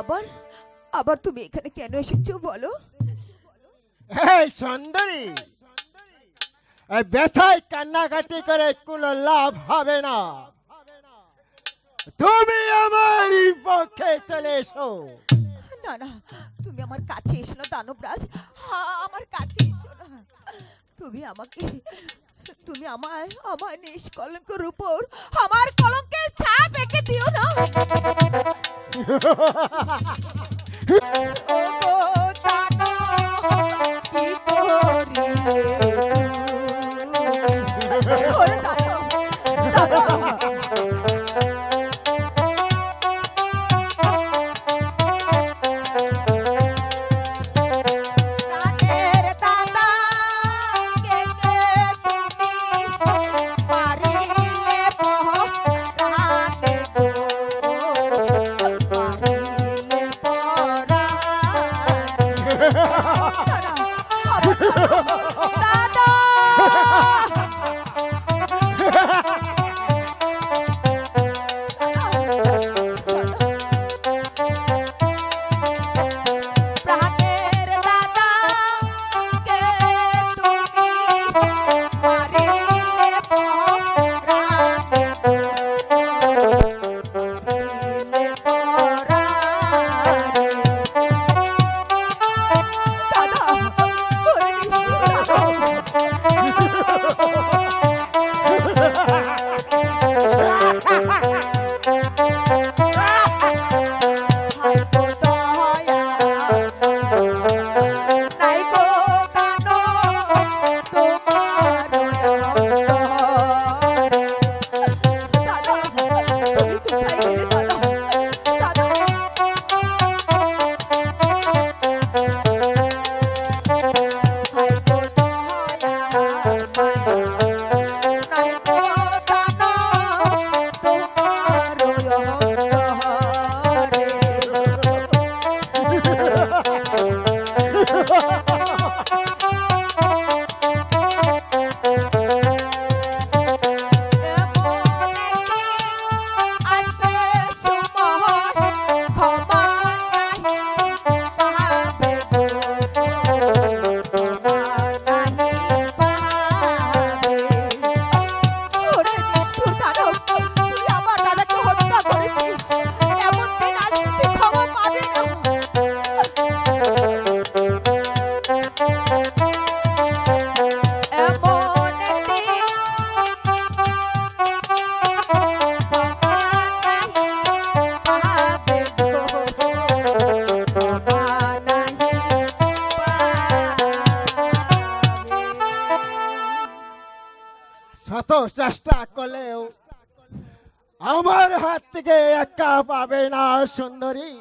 আবার আবার তুমি এখানে কেন এসেছ বলো? এই সুন্দরী! এই ব্যথায় কান্নাকাটি করে কোনো লাভ হবে না। তুমি আমার পক্ষে চলে এসো। না না তুমি আমার কাছে এসো না দানবরাজ। আমার কাছে এসো না। তুমি আমাকে তুমি আমায় আমার নিষ্কলঙ্কের উপর আমার কলঙ্কের ছাপ এঁকে দিও না। Ha ha ha ha! শত চেষ্টা করলেও আমার হাত থেকে একা পাবে না সুন্দরী।